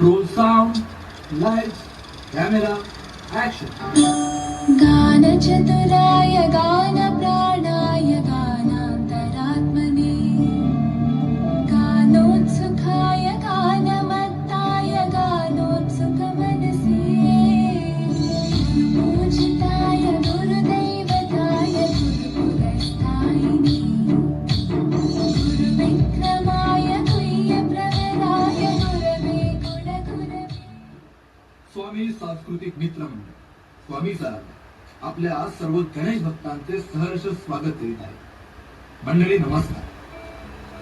Roll sound, lights, camera, action. Gana Chaturaya Gana सांस्कृतिक मित्र मंडळ आपल्या सर्व गणेश भक्तांचे सहर्ष स्वागत करीत आहे मंडळी नमस्कार.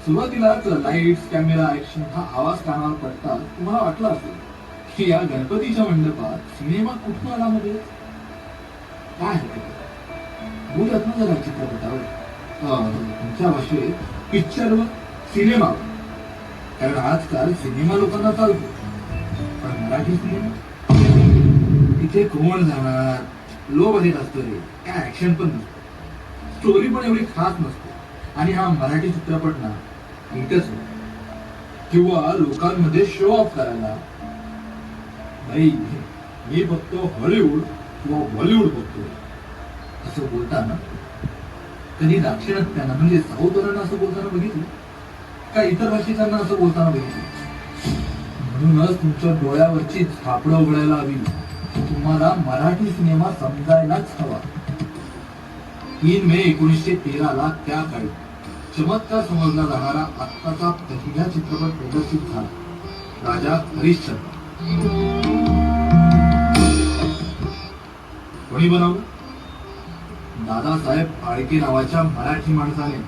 सुरुवातीलाच लाईट्स कॅमेरा ऍक्शन हा आवाज कानावर पडता तुम्हाला वाटलं असेल की या गणपतीच्या मंडपात सिनेमा कुठून आला मध्ये काय हरकत आहे? बोलत ना जरा चित्रपटावर. तुमच्या भाषेत पिक्चरवर सिनेमावर कारण आजकाल सिनेमा लोकांना चालतो. पण मराठी सिनेमा? तिथे कोण जाणार लो बजेट असतं रे काय ऍक्शन पण नसतं. स्टोरी पण एवढी खास नसते. आणि हा मराठी चित्रपट ना हिटच किंवा लोकांमध्ये शो ऑफ करायला नाही मी बघतो हॉलिवूड किंवा बॉलिवूड बघतो असं बोलताना कधी दाक्षिणात्यांना म्हणजे साऊथवाल्यांना असं बोलताना बघितलं? का इतर भाषिकांना असं बोलताना बघितलं? म्हणूनच तुमच्या डोळ्यावरची झापडं उघडायला हवी. तुम्हाला मराठी सिनेमा समजायलाच हवा. तीन मे एकोणीसशे तेरा ला त्या काळी चमत्कार समजला जाणारा आत्ताचा पहिला चित्रपट प्रदर्शित झाला. राजा हरिश्चंद्र. कोणी बनवलं? दादासाहेब फाळके नावाच्या मराठी माणसाने.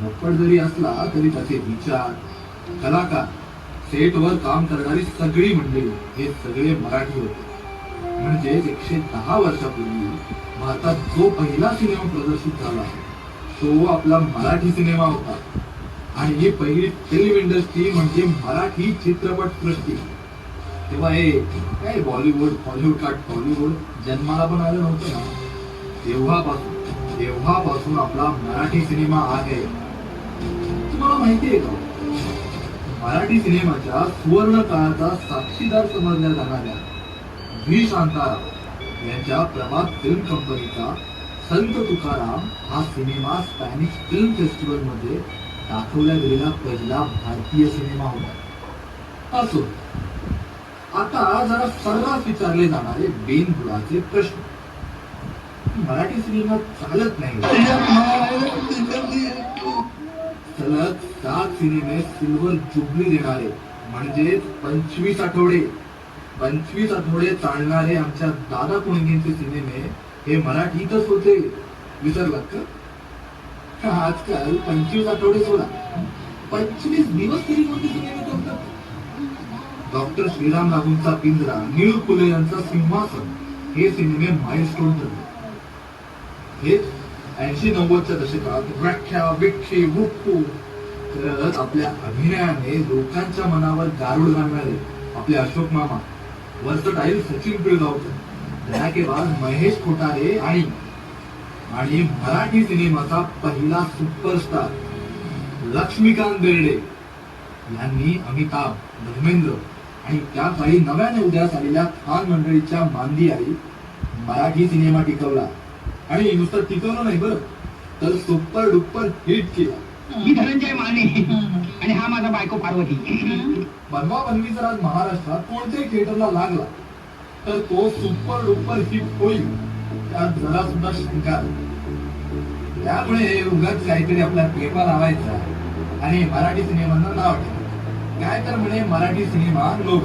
मोकळ जरी असला तरी त्याचे विचार कलाकार सेटवर काम करणारी सगळी मंडळी हे सगळे मराठी होते. म्हणजे एकशे दहा वर्षापूर्वी भारतात जो पहिला सिनेमा प्रदर्शित झाला तो आपला मराठी सिनेमा होता. आणि ही पहिली फिल्म इंडस्ट्री म्हणजे मराठी चित्रपट सृष्टी. तेव्हा हे काय बॉलिवूड हॉलिवूड का टॉलिवूड जन्माला पण आलं नव्हतं ना. तेव्हापासून तेव्हापासून आपला मराठी सिनेमा आहे. तुम्हाला माहिती आहे का? मराठी सिनेमाच्या सुवर्ण काळाचा साक्षीदार समजल्या जाणाऱ्या व्ही शांताराम यांच्या प्रभात फिल्म कंपनीचा संत तुकाराम हा सिनेमा स्पॅनिश फिल्म फेस्टिवलमध्ये दाखवला गेलेला पहिला भारतीय सिनेमा होता. असो आता जरा सर्रास विचारले जाणारे बिनबुडाचे प्रश्न. मराठी सिनेमा चालत नाही. सलग सात सिनेमे सिल्वर जुबली देणारे म्हणजे पंचवीस आठवडे. पंचवीस आठवडे चालणारे आमच्या दादा कोणगेंचे सिनेमे हे मराठीतच होते विसरलात का? आजकाल पंचवीस आठवडे सोडा. पंचवीस दिवस तरी कोणते सिनेमे करतात डॉक्टर श्रीराम लागूंचा पिंजरा नीळ फुले यांचा सिंहासन हे सिनेमे माइलस्टोन ठरले. हेच ऐंशी नव्वदच्या दशकात व्याख्या विक्षे बुक्कू करत आपल्या अभिनयाने लोकांच्या मनावर गारुड घालणारे आपले अशोक मामा. वर्सटाईल सचिन पिळगावकर धडाकेबाज महेश खोटारे आणि आणि मराठी सिनेमाचा पहिला सुपरस्टार लक्ष्मीकांत बेर्डे यांनी अमिताभ धर्मेंद्र आणि त्या काळी नव्याने उदयास आलेल्या खान मंडळीच्या मांदी आई मराठी सिनेमा टिकवला. आणि नुसतं टिकवलं नाही बरं तर सुपर डुप्पर हिट केला. मी धनंजय माने आणि हा माझा बायको पार्वती. बनवा बनवी जर आज महाराष्ट्रात कोणत्याही थिएटरला लागला तर तो सुपर डुपर हिट होईल त्यात जरा सुद्धा शंका त्यामुळे उगाच काहीतरी आपला पेपर लावायचा आणि मराठी सिनेमांना नाव ठेवायचं काय तर म्हणे मराठी सिनेमा लोक.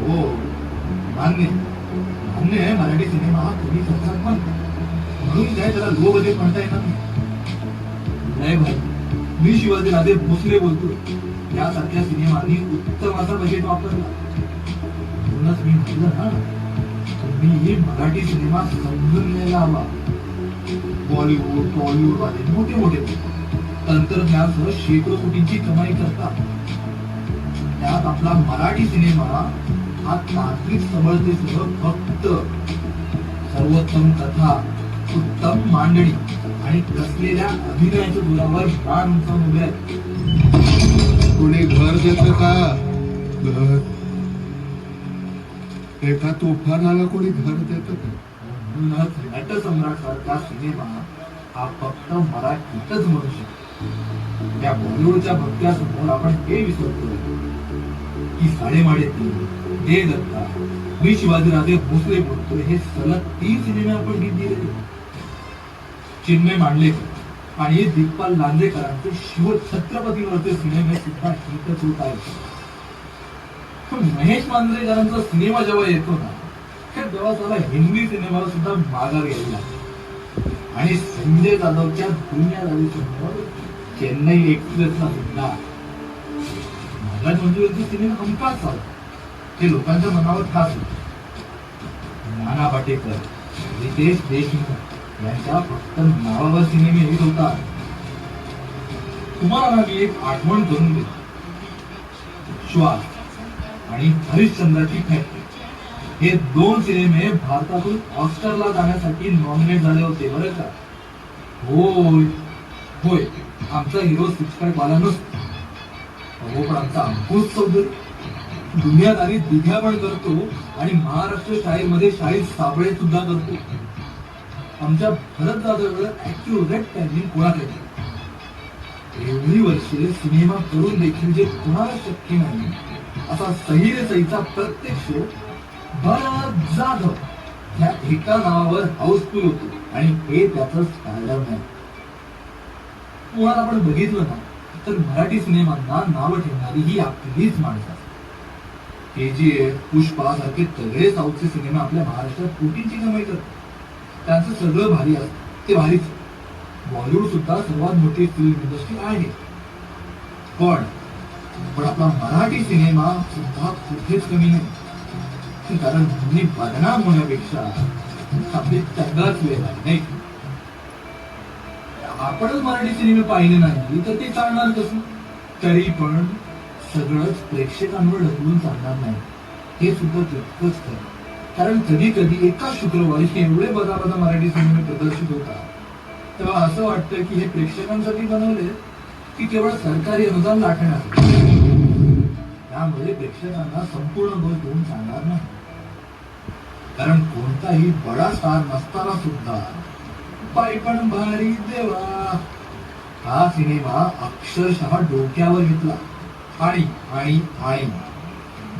हो मान्य. मान्य आहे मराठी सिनेमा हा कमी खर्चात पण. म्हणून काय त्याला लो बजेट म्हणता येणार नाही नाही भाऊ मी शिवाजी राजे भोसले बोलतो यासारख्या सिनेमानी उत्तम असा बजेट वापरला. म्हणूनच मी म्हटलं ना तुम्ही मराठी सिनेमा समजून घ्यायला हवा. बॉलिवूड टॉलिवूड वाले मोठे मोठे तंत्रज्ञानासह शेकडो कोटींची कमाई करतात. त्यात आपला मराठी सिनेमा हा तांत्रिक समजतेसह फक्त सर्वोत्तम कथा उत्तम मांडणी. आणि कसलेल्या अभिनयाच्या जोरावर प्राण उंचावून उभे कोणी घर देतं का? घर. एका तुफानाला कोणी घर देत म्हणूनच नटसम्राट सारखा सिनेमा हा फक्त मराठीतच म्हणू शकतो. त्या बॉलिवूडच्या भक्त्यासमोर आपण हे विसरतो. की साडेमाडेतील दे दत्ता मी शिवाजीराजे भोसले बोलतोय हे सलग तीन सिनेमे आपण गीत दिलेले चिन्मय मांडलेकर आणि दिग्पाल लांजेकरांचे शिव छत्रपतीवरचे सिनेमे सुद्धा हिटच होत आहेत. पण महेश मांजरेकरांचा सिनेमा जेव्हा येतो ना तेव्हा त्याला हिंदी सिनेमाला सुद्धा माघार घ्यावी लागते. आणि संजय जाधवच्या दुनियादारी समोर चेन्नई एक्सप्रेसला सुद्धा. नागराज मंजुळेचे सिनेमा हमखास चालतो ते लोकांच्या मनावर खास होते नाना पाटेकर रितेश देशमुख. यांच्या फक्त नावावर सिनेमे येत होता. तुम्हाला मी एक आठवण करून देतो. श्वास आणि हरिश्चंद्राची फॅक्टरी हे दोन सिनेमे भारतातून ऑस्करला जाण्यासाठी नॉमिनेट झाले होते बरं का? होय होय. आमचा हिरो सिक्स पॅक वाला नसतो. अहो पण आमचा अंकुश चौधरी. दुनियादारी दिघ्या पण करतो आणि महाराष्ट्र शाळेमध्ये शाळेत साबळे सुद्धा करतो. आमच्या भरत जाधव ऍक्युरेट टायमिंग कोणाकडे नाही. एवढी वर्षे सिनेमा करून देखील जे कोणाला शक्य नाही असा सहीर सईचा प्रत्येक शो भरत जाधव ह्या एका नावावर हाऊसफुल होतो आणि हे त्याचं स्टार्डम आहे मुळात आपण बघितलं ना तर मराठी सिनेमांना नावं ठेवणारी ही आपलीच माणसं के जी एफ पुष्पा सारखे सगळे साऊथचे सिनेमा आपल्या महाराष्ट्रात कोटींची कमाई करतात. त्यांचं सगळं भारी असतं ते भारीच. बॉलिवूड सुद्धा सर्वात मोठी फिल्म इंडस्ट्री आहे. पण पण आपला मराठी सिनेमा सुद्धा कुठेच कमी नाही. कारण मी बदनाम होण्यापेक्षा आपली तंगाच वेळ नाही आपणच मराठी सिनेमे पाहिले नाही तर ते चालणार कसं? तरी पण सगळंच प्रेक्षकांवर ढकलून चालणार नाही. हे सुद्धा तितकंच खरं. कारण कधी कधी एका शुक्रवारी एवढे बदा मराठी सिनेमे प्रदर्शित होतात. तेव्हा असं वाटतं की हे प्रेक्षकांसाठी बनवले की केवळ सरकारी अनुदान लाटण्यासाठी त्यामुळे प्रेक्षकांना संपूर्ण दोष देऊन सांगणार नाही. कारण कोणताही बडा स्टार नसताना सुद्धा पाय पण भारी देवा. हा सिनेमा अक्षरशः डोक्यावर घेतला. आणि आणि आणि.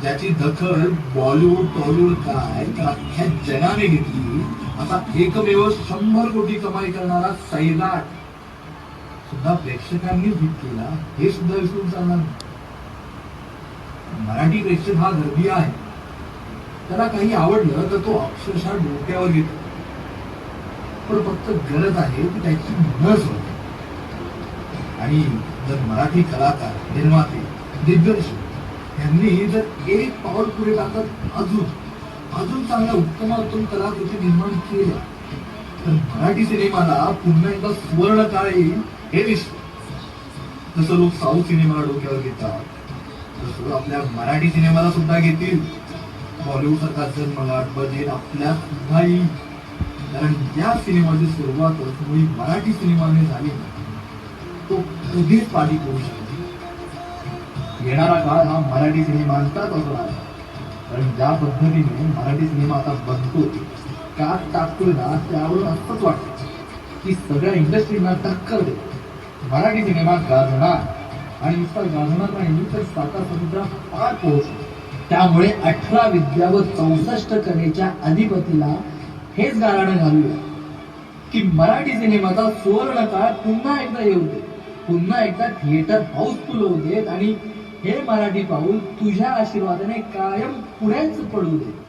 त्याची दखल बॉलिवूड टॉलिवूड काय तर अख्ख्या जगाने घेतली. असा एकमेव शंभर कोटी कमाई करणारा सैराट सुद्धा प्रेक्षकांनी हिट केला. हे सुद्धा विसरून चालणार नाही. मराठी प्रेक्षक हा गर्दी आहे. त्याला काही आवडलं तर तो अक्षरशः डोक्यावर घेतो. पण फक्त गरज आहे की त्याची नस होते. आणि जर मराठी कलाकार निर्माते दिग्दर्शक यांनी जर एक पाऊल पुढे टाकत अजून अजून चांगल्या उत्तमातून कलाकृती निर्माण केल्या. तर मराठी सिनेमाला पुन्हा एकदा सुवर्ण काळ येईल हे निश्चित जसं लोक साऊथ सिनेमाला डोक्यावर घेतात तसं आपल्या मराठी सिनेमाला सुद्धा घेतील. बॉलिवूड सारखा जन्मलाट बजेट आपल्या सुद्धा येईल. कारण या सिनेमाची सुरुवातच मुळी मराठी सिनेमाने झाली. ना, तो कधीच पाठी करू शकतो येणारा काळ हा मराठी सिनेमांचाच असणार आहे कारण ज्या पद्धतीने मराठी सिनेमा आता बनतोय का टाकतोय ना त्यावरून असंच वाटतं की सगळ्या इंडस्ट्रीना टक्कर दे मराठी सिनेमा गाजणार आणि नुसता गाजणार नाही तर साता समुद्रा पार पोहोचतो. त्यामुळे अठरा विद्या व चौसष्ट कलेच्या अधिपतीला हेच गाराणं घालूया की मराठी सिनेमाचा सुवर्ण काळ पुन्हा एकदा येऊ दे. पुन्हा एकदा थिएटर हाऊसफुल होऊ देत आणि हे मराठी पाहून तुझ्या आशीर्वादाने कायम पुढेच पडू दे.